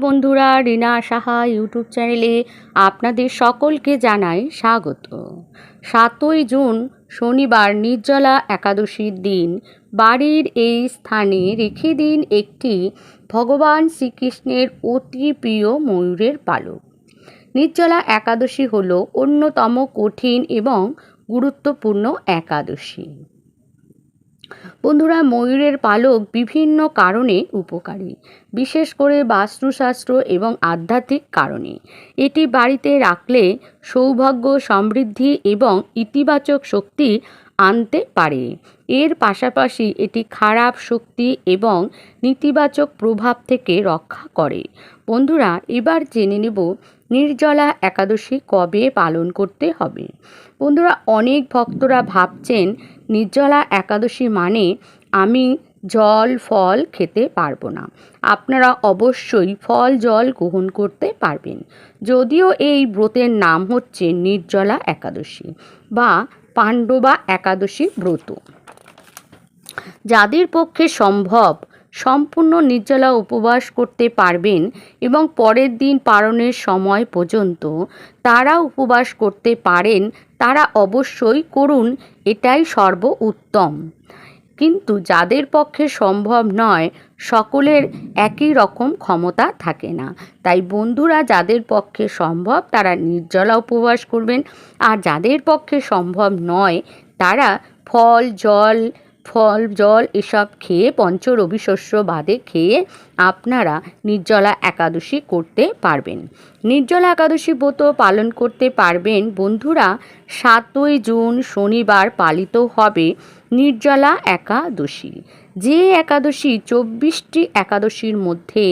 বন্ধুরা, রিনা সাহা ইউটিউব চ্যানেলে আপনাদের সকলকে জানাই স্বাগত। সাতই জুন, শনিবার, নির্জলা একাদশীর দিন। বাড়ির এই স্থানে রেখে দিন একটি ভগবান শ্রীকৃষ্ণের অতি প্রিয় ময়ূরের পালক। নির্জলা একাদশী হল অন্যতম কঠিন এবং গুরুত্বপূর্ণ একাদশী। বন্ধুরা, ময়ূরের পালক বিভিন্ন কারণে উপকারী, বিশেষ করে বাস্তুশাস্ত্র এবং আধ্যাত্মিক কারণে। এটি বাড়িতে রাখলে সৌভাগ্য, সমৃদ্ধি এবং ইতিবাচক শক্তি আনতে পারে। এর পাশাপাশি এটি খারাপ শক্তি এবং নেতিবাচক প্রভাব থেকে রক্ষা করে। বন্ধুরা, এবার জেনে নেব নির্জলা একাদশী কবে পালন করতে হবে। বন্ধুরা, অনেক ভক্তরা ভাবছেন নির্জলা একাদশী মানে আমি জল, ফল খেতে পারব না। আপনারা অবশ্যই ফল, জল গ্রহণ করতে পারবেন। যদিও এই ব্রতের নাম হচ্ছে নির্জলা একাদশী বা পাণ্ডবা একাদশী ব্রত। যাদের পক্ষে সম্ভব, সম্পূর্ণ নির্জলা উপবাস করতে পারবেন এবং পরের দিন পালনের সময় পর্যন্ত তারা উপবাস করতে পারেন, তারা অবশ্যই করুন, এটাই সর্ব উত্তম কিন্তু যাদের পক্ষে সম্ভব নয়, সকলের একই রকম ক্ষমতা থাকে না। তাই বন্ধুরা, যাদের পক্ষে সম্ভব তারা নির্জলা উপবাস করবেন, আর যাদের পক্ষে সম্ভব নয়, তারা ফল, জল ফল, জল এসব খেয়ে পঞ্চ রবিশস্য বাদে খেয়ে আপনারা নির্জলা একাদশী করতে পারবেন। নির্জলা একাদশী ব্রত পালন করতে পারবেন। বন্ধুরা, সাতই জুন শনিবার পালিত হবে। নির্জলা একাদশী। যে একাদশী চব্বিশটি একাদশীর মধ্যে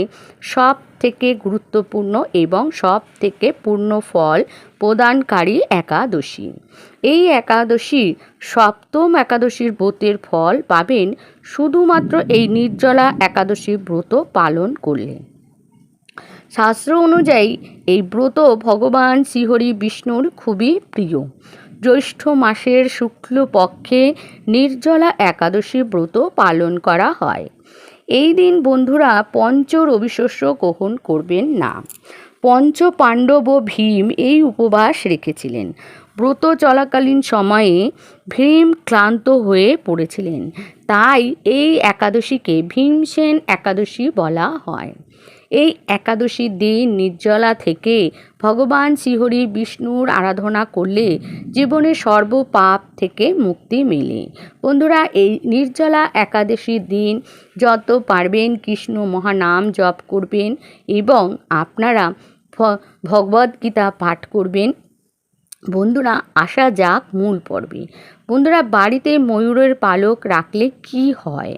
সব থেকে গুরুত্বপূর্ণ এবং সব থেকে পূর্ণ ফল প্রদানকারী একাদশী। এই একাদশী সপ্তম একাদশীর ব্রতের ফল পাবেন শুধুমাত্র এই নির্জলা একাদশী ব্রত পালন করলে। শাস্ত্র অনুযায়ী এই ব্রত ভগবান শ্রীহরি বিষ্ণুর খুবই প্রিয়। জ্যৈষ্ঠ মাসের শুক্লপক্ষে নির্জলা একাদশী ব্রত পালন করা হয়। এই দিন বন্ধুরা পঞ্চ রবিশস্য গ্রহণ করবেন না। পঞ্চ পাণ্ডব ও ভীম এই উপবাস রেখেছিলেন। ব্রত চলাকালীন সময়ে ভীম ক্লান্ত হয়ে পড়েছিলেন। তাই এই একাদশীকে ভীমসেন একাদশী বলা হয়। এই একাদশী দিন নির্জলা থেকে ভগবান শ্রীহরি বিষ্ণুর আরাধনা করলে জীবনে সর্বপাপ থেকে মুক্তি মেলে। বন্ধুরা, এই নির্জলা একাদশীর দিন যত পারবেন কৃষ্ণ মহানাম জপ করবেন এবং আপনারা ভগবদ্গীতা পাঠ করবেন। বন্ধুরা, আসা যাক মূল পর্বে। বন্ধুরা, বাড়িতে ময়ূরের পালক রাখলে কি হয়?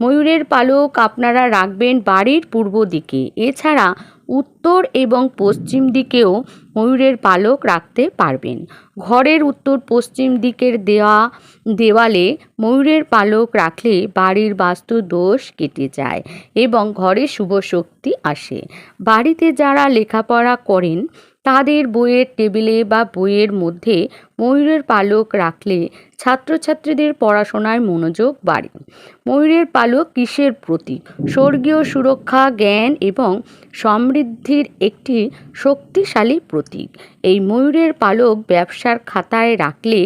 ময়ূরের পালক আপনারা রাখবেন বাড়ির পূর্ব দিকে। এছাড়া উত্তর এবং পশ্চিম দিকেও ময়ূরের পালক রাখতে পারবেন। ঘরের উত্তর পশ্চিম দিকের দেওয়া দেওয়ালে ময়ূরের পালক রাখলে বাড়ির বাস্তু দোষ কেটে যায় এবং ঘরে শুভ শক্তি আসে। বাড়িতে যারা লেখাপড়া করেন তাদের বইয়ের টেবিলে বা বইয়ের মধ্যে ময়ূরের পালক রাখলে ছাত্রছাত্রীদের পড়াশোনায় মনোযোগ বাড়ে। ময়ূরের পালক কিসের প্রতীক স্বর্গীয় সুরক্ষা, জ্ঞান এবং সমৃদ্ধির একটি শক্তিশালী প্রতীক। এই ময়ূরের পালক ব্যবসার খাতায় রাখলে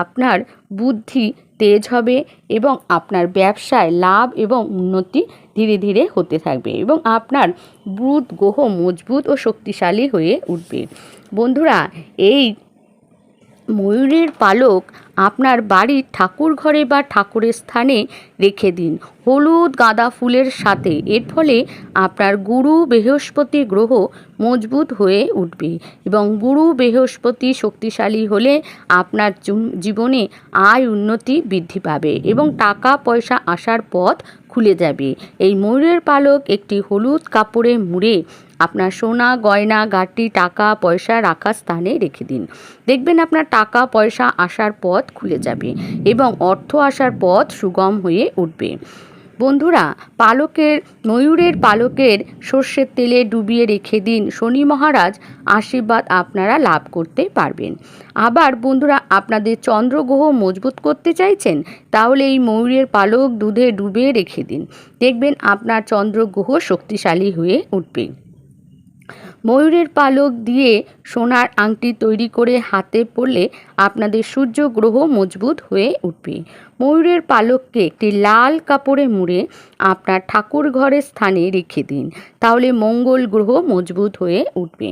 আপনার বুদ্ধি তেজ হবে এবং আপনার ব্যবসায় লাভ এবং উন্নতি ধীরে ধীরে হতে থাকবে এবং আপনার বুধ গ্রহ মজবুত ও শক্তিশালী হয়ে উঠবে। বন্ধুরা, এই ময়ূরের পালক আপনার বাড়ির ঠাকুর ঘরে বা ঠাকুরের স্থানে রেখে দিন। হলুদ গাঁদা ফুলের সাথে। এর ফলে আপনার গুরু বৃহস্পতি গ্রহ মজবুত হয়ে উঠবে এবং গুরু বৃহস্পতি শক্তিশালী হলে আপনার জীবনে আয় উন্নতি বৃদ্ধি পাবে এবং টাকা পয়সা আসার পথ খুলে যাবে। এই ময়ূরের পালক একটি হলুদ কাপড়ে মুড়ে আপনার সোনা, গয়না গাটি টাকা, পয়সা রাখার স্থানে রেখে দিন। দেখবেন আপনার টাকা, পয়সা আসার পথ খুলে যাবে এবং অর্থ আসার পথ সুগম হয়ে উঠবে। বন্ধুরা, পালকের, ময়ূরের পালকের সর্ষের তেলে ডুবিয়ে রেখে দিন। শনি মহারাজ আশীর্বাদ আপনারা লাভ করতে পারবেন। আবার বন্ধুরা, আপনাদের চন্দ্রগ্রহ মজবুত করতে চাইছেন, তাহলে এই ময়ূরের পালক দুধে ডুবিয়ে রেখে দিন। দেখবেন আপনার চন্দ্রগ্রহ শক্তিশালী হয়ে উঠবে। ময়ূরের পালক দিয়ে সোনার আংটি তৈরি করে হাতে পরলে আপনাদের সূর্য গ্রহ মজবুত হয়ে উঠবে। ময়ূরের পালককে একটি লাল কাপড়ে মুড়ে আপনার ঠাকুর ঘরের স্থানে রেখে দিন। তাহলে মঙ্গল গ্রহ মজবুত হয়ে উঠবে।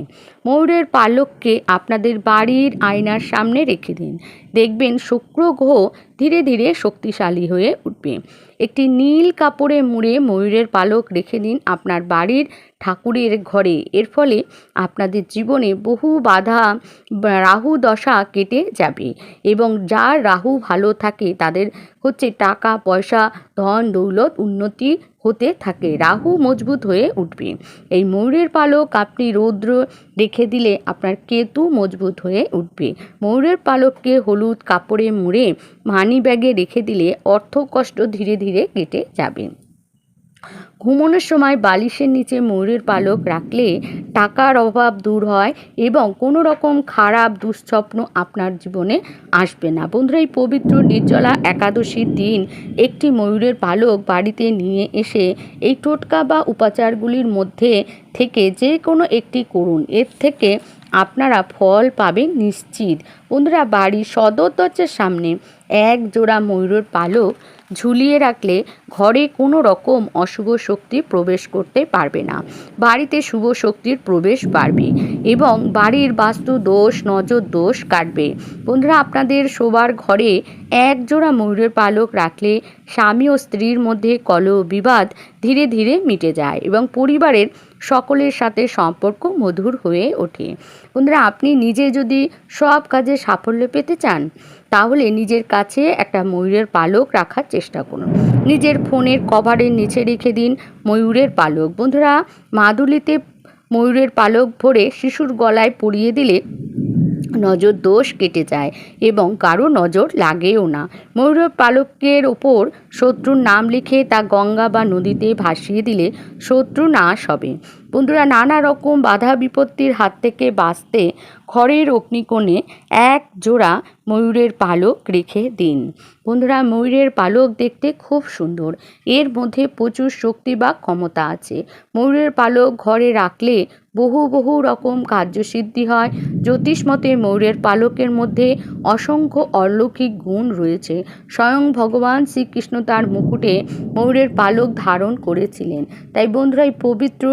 ময়ূরের পালককে আপনাদের বাড়ির আয়নার সামনে রেখে দিন। দেখবেন শুক্র গ্রহ ধীরে ধীরে শক্তিশালী হয়ে উঠবে। একটি নীল কাপড়ে মুড়ে ময়ূরের পালক রেখে দিন আপনার বাড়ির ঠাকুরের ঘরে। এর ফলে আপনাদের জীবনে বহু বাধা, রাহু দশা কেটে যাবে এবং যার রাহু ভালো থাকে তাদের হচ্ছে টাকা, পয়সা, ধন, দৌলত উন্নতি হতে থাকে। রাহু মজবুত হয়ে উঠবে। এই ময়ূরের পালক আপনি রৌদ্র রেখে দিলে আপনার কেতু মজবুত হয়ে উঠবে। ময়ূরের পালককে হলুদ কাপড়ে মুড়ে মানি ব্যাগে রেখে দিলে অর্থ কষ্ট ধীরে ধীরে কেটে যাবে। ঘুমানোর সময় বালিশের নিচে ময়ূরের পালক রাখলে টাকার অভাব দূর হয় এবং কোনো রকম খারাপ, দুঃস্বপ্ন আপনার জীবনে আসবে না। বন্ধুরা, এই পবিত্র, নির্জলা একাদশীর দিন একটি ময়ূরের পালক বাড়িতে নিয়ে এসে এই টোটকা বা উপাচারগুলির মধ্যে থেকে যে কোনো একটি করুন। এর থেকে আপনারা ফল পাবেন নিশ্চিত। বন্ধুরা, বাড়ির সদর দরজার সামনে এক জোড়া ময়ূরের পালক ঝুলিয়ে রাখলে ঘরে কোনো রকম অশুভ শক্তি প্রবেশ করতে পারবে না। বাড়িতে শুভ শক্তির প্রবেশ বাড়বে এবং বাড়ির বাস্তু দোষ, নজর দোষ কাটবে। বন্ধুরা, আপনাদের শোবার ঘরে এক জোড়া ময়ূরের পালক রাখলে স্বামী ও স্ত্রীর মধ্যে কলহ বিবাদ ধীরে ধীরে মিটে যায় এবং পরিবারের সকলের সাথে সম্পর্ক মধুর হয়ে ওঠে। বন্ধুরা, আপনি নিজে যদি সব কাজে সাফল্য পেতে চান, তাহলে নিজের কাছে একটা ময়ূরের পালক রাখার চেষ্টা করুন। নিজের ফোনের কভারের নিচে রেখে দিন ময়ূরের পালক। বন্ধুরা, মাদুলিতে ময়ূরের পালক ভরে শিশুর গলায় পরিয়ে দিলে নজর দোষ কেটে যায় এবং কারও নজর লাগেও না। ময়ূরের পালকের ওপর শত্রুর নাম লিখে তা গঙ্গা বা নদীতে ভাসিয়ে দিলে শত্রু নাশ হবে। বন্ধুরা, নানা রকম বাধা বিপত্তির হাত থেকে বাঁচতে খড়ের অগ্নিকোণে এক জোড়া ময়ূরের পালক রেখে দিন। বন্ধুরা, ময়ূরের পালক দেখতে খুব সুন্দর। এর মধ্যে প্রচুর শক্তি বা ক্ষমতা আছে। ময়ূরের পালক ঘরে রাখলে বহু বহু রকম কার্যসিদ্ধি হয়। জ্যোতিষ মতে, ময়ূরের পালকের মধ্যে অসংখ্য অলৌকিক গুণ রয়েছে। স্বয়ং ভগবান শ্রীকৃষ্ণ তার মুকুটে ময়ূরের পালক ধারণ করেছিলেন। তাই বন্ধুরা, এই পবিত্র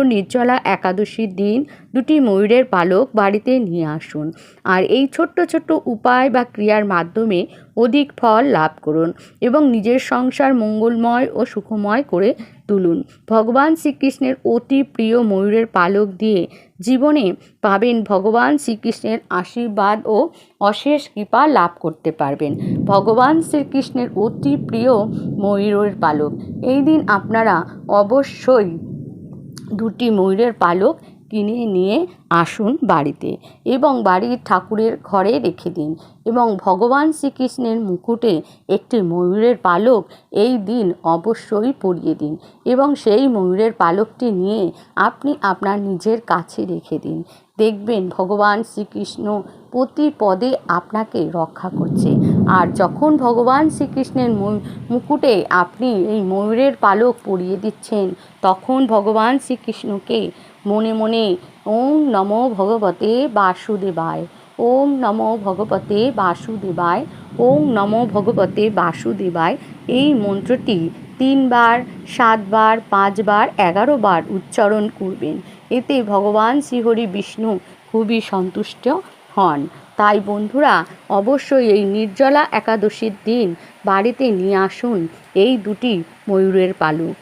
নির্জলা একাদশীর দিন দুটি ময়ূরের পালক বাড়িতে নিয়ে আসুন আর এই ছোট্ট ছোট্ট উপায় বা ক্রিয়ার মাধ্যমে অধিক ফল লাভ করুন এবং নিজের সংসার মঙ্গলময় ও সুখময় করে তুলুন। ভগবান শ্রীকৃষ্ণের অতি প্রিয় ময়ূরের পালক দিয়ে জীবনে পাবেন ভগবান শ্রীকৃষ্ণের আশীর্বাদ ও অশেষ কৃপা লাভ করতে পারবেন। ভগবান শ্রীকৃষ্ণের অতি প্রিয় ময়ূরের পালক এই দিন আপনারা অবশ্যই দুটি ময়ূরের পালক কিনে নিয়ে আসুন বাড়িতে এবং বাড়ির ঠাকুরের ঘরে রেখে দিন এবং ভগবান শ্রীকৃষ্ণের মুকুটে একটি ময়ূরের পালক এই দিন অবশ্যই পরিয়ে দিন এবং সেই ময়ূরের পালকটি নিয়ে আপনি আপনার নিজের কাছে রেখে দিন। দেখবেন ভগবান শ্রীকৃষ্ণ প্রতি পদে আপনাকে রক্ষা করছে। আর যখন ভগবান শ্রীকৃষ্ণের মুকুটে আপনি এই ময়ূরের পালক পরিয়ে দিচ্ছেন, তখন ভগবান শ্রীকৃষ্ণকে মনে মনে ওম নমো ভগবতে বাসুদেবায়, ওম নমো ভগবতে বাসুদেবায়, ওম নমো ভগবতে বাসুদেবায় এই মন্ত্রটি তিনবার, সাতবার, পাঁচবার এগারো বার উচ্চারণ করবেন। এতে ভগবান শ্রীহরি বিষ্ণু খুবই সন্তুষ্ট হন। তাই বন্ধুরা, অবশ্যই এই নির্জলা একাদশীর দিন বাড়িতে নিয়ে আসুন এই দুটি ময়ূরের পালক।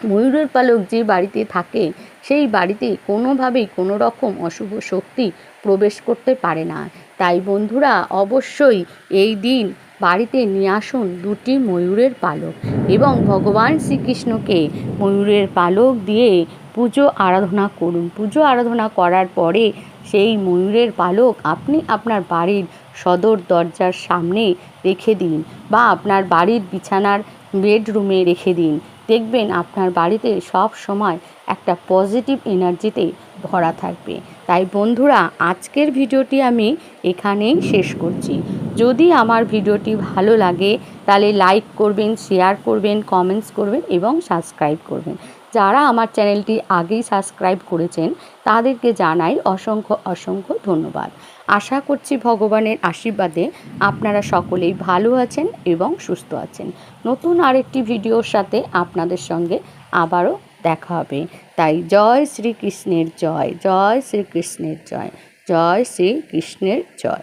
ময়ূরের পালক যে বাড়িতে থাকে, সেই বাড়িতে কোনোভাবেই কোনো রকম অশুভ শক্তি প্রবেশ করতে পারে না। তাই বন্ধুরা, অবশ্যই এই দিন বাড়িতে নিয়ে আসুন দুটি ময়ূরের পালক এবং ভগবান শ্রীকৃষ্ণকে ময়ূরের পালক দিয়ে পুজো আরাধনা করুন। পুজো আরাধনা করার পরে সেই ময়ূরের পালক আপনি আপনার বাড়ির সদর দরজার সামনে রেখে দিন বা আপনার বাড়ির বিছানার বেডরুমে রেখে দিন। দেখবেন আপনার বাড়িতে সব সময় একটা পজিটিভ এনার্জিতে ভরা থাকবে। তাই বন্ধুরা, আজকের ভিডিওটি আমি এখানেই শেষ করছি। যদি আমার ভিডিওটি ভালো লাগে, তাহলে লাইক করবেন শেয়ার করবেন কমেন্টস করবেন এবং সাবস্ক্রাইব করবেন। যারা আমার চ্যানেলটি আগেই সাবস্ক্রাইব করেছেন, তাদেরকে জানাই অসংখ্য অসংখ্য ধন্যবাদ। আশা করছি ভগবানের আশীর্বাদে আপনারা সকলেই ভালো আছেন এবং সুস্থ আছেন। নতুন আরেকটি ভিডিওর সাথে আপনাদের সঙ্গে আবারও দেখা হবে। তাই জয় শ্রীকৃষ্ণের জয় জয় শ্রীকৃষ্ণের জয় জয় শ্রীকৃষ্ণের জয়।